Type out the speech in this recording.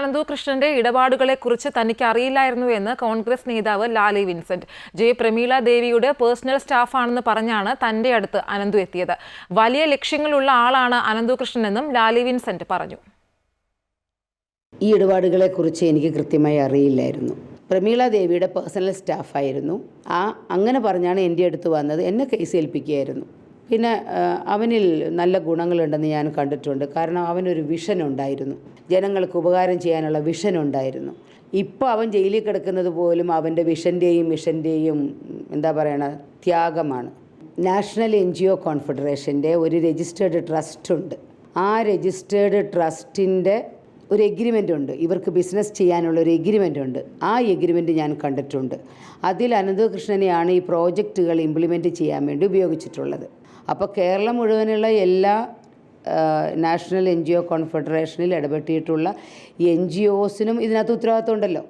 അനന്തു കൃഷ്ണന്റെ ഇടപാടുകളെക്കുറിച്ച് തനിക്ക് അറിയില്ലായിരുന്നു എന്ന് കോൺഗ്രസ് നേതാവ് ലാലി വിൻസെന്റ്. ജെ. പ്രമീള ദേവിയുടെ പേഴ്സണൽ സ്റ്റാഫാണെന്ന് പറഞ്ഞാണ് തന്റെ അടുത്ത് അനന്തു എത്തിയത്. വലിയ ലക്ഷ്യങ്ങളുള്ള ആളാണ് അനന്തു കൃഷ്ണനെന്നും ലാലി വിൻസെന്റ് പറഞ്ഞു. ഈ ഇടപാടുകളെക്കുറിച്ച് എനിക്ക് കൃത്യമായി അറിയില്ലായിരുന്നു. പ്രമീള ദേവിയുടെ പേഴ്സണൽ സ്റ്റാഫായിരുന്നു. ആ അങ്ങനെ പറഞ്ഞാണ് എന്റെ അടുത്ത് വന്നത്. എന്നെ കേസ് ഏൽപ്പിക്കുകയായിരുന്നു പിന്നെ അവനിൽ നല്ല ഗുണങ്ങളുണ്ടെന്ന് ഞാൻ കണ്ടിട്ടുണ്ട്. കാരണം അവനൊരു വിഷൻ ഉണ്ടായിരുന്നു ജനങ്ങൾക്ക് ഉപകാരം ചെയ്യാനുള്ള വിഷൻ ഉണ്ടായിരുന്നു ഇപ്പോൾ അവൻ ജയിലിൽ കിടക്കുന്നത് പോലും അവന്റെ വിഷന്റെയും മിഷന്റെയും എന്താ പറയണ ത്യാഗമാണ്. നാഷണൽ എൻ ജി ഒ കോൺഫെഡറേഷന്റെ ഒരു രജിസ്റ്റേർഡ് ട്രസ്റ്റ് ഉണ്ട്. ആ രജിസ്റ്റേർഡ് ട്രസ്റ്റിന്റെ ഒരു എഗ്രിമെന്റ് ഉണ്ട്. ഇവർക്ക് ബിസിനസ് ചെയ്യാനുള്ള ഒരു എഗ്രിമെന്റ് ഉണ്ട്. ആ എഗ്രിമെന്റ് ഞാൻ കണ്ടിട്ടുണ്ട്. അതിൽ അനന്തകൃഷ്ണനെയാണ് ഈ പ്രോജക്റ്റുകൾ ഇംപ്ലിമെന്റ് ചെയ്യാൻ വേണ്ടി ഉപയോഗിച്ചിട്ടുള്ളത്. അപ്പോൾ കേരളം മുഴുവനുള്ള എല്ലാ നാഷണൽ എൻ ജി ഒ കോൺഫെഡറേഷനിൽ ഇടപെട്ടിട്ടുള്ള എൻ ജി ഒസിനും ഇതിനകത്ത് ഉത്തരവാദിത്വം ഉണ്ടല്ലോ.